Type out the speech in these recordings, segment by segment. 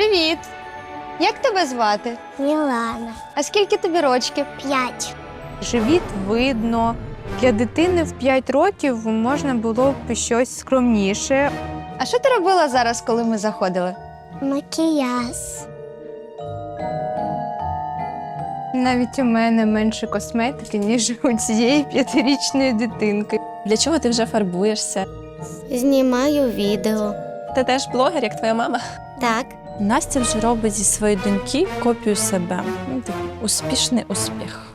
Привіт! Як тебе звати? Мілана. А скільки тобі рочків? П'ять. Живіт видно. Для дитини в 5 років можна було б щось скромніше. А що ти робила зараз, коли ми заходили? Макіяж. Навіть у мене менше косметики, ніж у цієї п'ятирічної дитинки. Для чого ти вже фарбуєшся? Знімаю відео. Ти теж блогер, як твоя мама. Так. Настя вже робить зі своєї доньки копію себе. Ну, успішний успіх.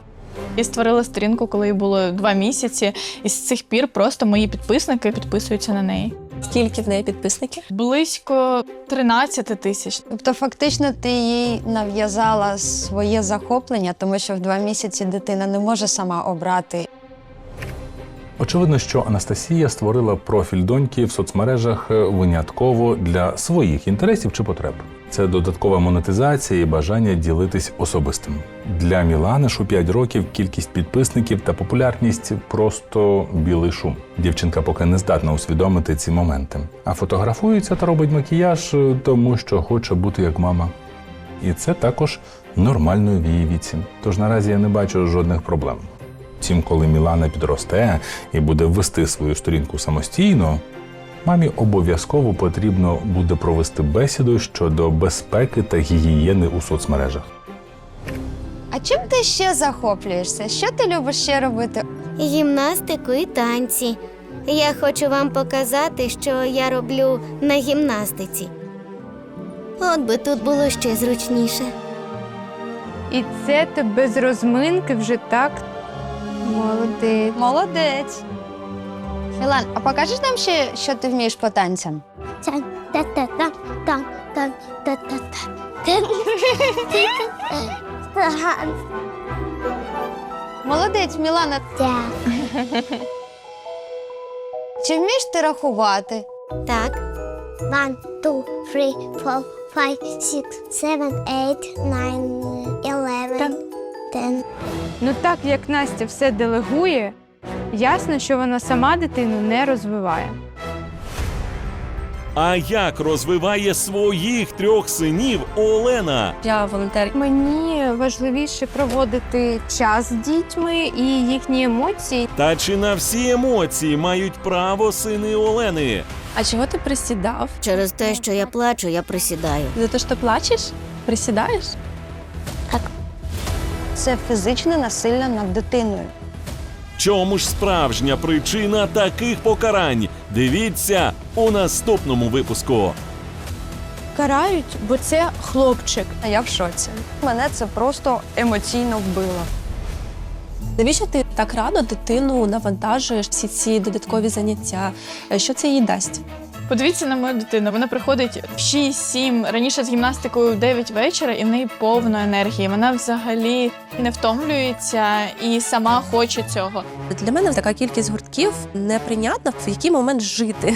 Я створила сторінку, коли їй було два місяці, і з цих пір просто мої підписники підписуються на неї. Скільки в неї підписників? Близько 13 тисяч. Тобто, фактично, ти їй нав'язала своє захоплення, тому що в два місяці дитина не може сама обрати. Очевидно, що Анастасія створила профіль доньки в соцмережах е, винятково для своїх інтересів чи потреб. Це додаткова монетизація і бажання ділитись особистим. Для Мілани ж у 5 років кількість підписників та популярність просто білий шум. Дівчинка поки не здатна усвідомити ці моменти. А фотографується та робить макіяж, е, тому що хоче бути як мама. І це також нормально в її віці. Тож наразі я не бачу жодних проблем. Втім, коли Мілана підросте і буде вести свою сторінку самостійно, мамі обов'язково потрібно буде провести бесіду щодо безпеки та гігієни у соцмережах. А чим ти ще захоплюєшся? Що ти любиш ще робити? Гімнастику і танці. Я хочу вам показати, що я роблю на гімнастиці. От би тут було ще зручніше. І це ти без розминки вже так. Молодець. Молодець. Мілан, а покажеш нам ще, що ти вмієш по танцям? Тан, та та та тан, тан, та та та Молодець, Мілана. Так. Чи вмієш ти рахувати? Так. One, two, three, four, five, six, seven, eight, nine, eleven, ten. Ну так як Настя все делегує, ясно, що вона сама дитину не розвиває. А як розвиває своїх трьох синів Олена? Я волонтер. Мені важливіше проводити час з дітьми і їхні емоції. Та чи на всі емоції мають право сини Олени? А чого ти присідав? Через те, що я плачу, я присідаю. За те, що ти плачеш? Присідаєш? Це фізичне насилля над дитиною. Чому ж справжня причина таких покарань? Дивіться у наступному випуску. Карають, бо це хлопчик. А я в шоці. Мене це просто емоційно вбило. Навіщо ти так рано дитину навантажуєш всі ці додаткові заняття? Що це їй дасть? Подивіться на мою дитину. Вона приходить в 6-7, раніше з гімнастикою в 9 вечора, і в неї повно енергії. Вона взагалі не втомлюється і сама хоче цього. Для мене така кількість гуртків неприйнятна, в який момент жити.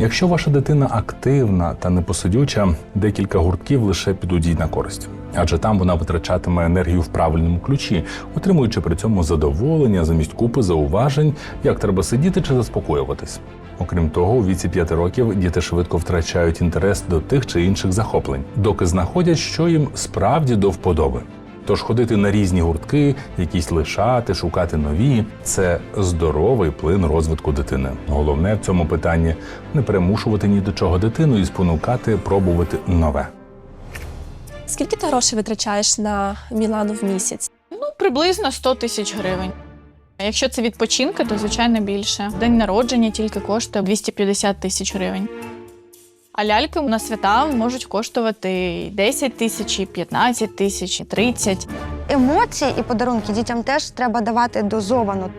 Якщо ваша дитина активна та непосидюча, декілька гуртків лише підуть на користь. Адже там вона витрачатиме енергію в правильному ключі, отримуючи при цьому задоволення замість купи зауважень, як треба сидіти чи заспокоюватись. Окрім того, у віці 5 років діти швидко втрачають інтерес до тих чи інших захоплень, доки знаходять, що їм справді до вподоби. Тож ходити на різні гуртки, якісь лишати, шукати нові це здоровий плин розвитку дитини. Головне в цьому питанні не примушувати ні до чого дитину і спонукати пробувати нове. Скільки ти грошей витрачаєш на Мілану в місяць? Ну, приблизно 100 тисяч гривень. Якщо це відпочинки, то звичайно більше. День народження тільки коштує 250 тисяч гривень. А ляльки на свята можуть коштувати 10 тисяч, 15 тисяч, і 30. Емоції і подарунки дітям теж треба давати дозовано.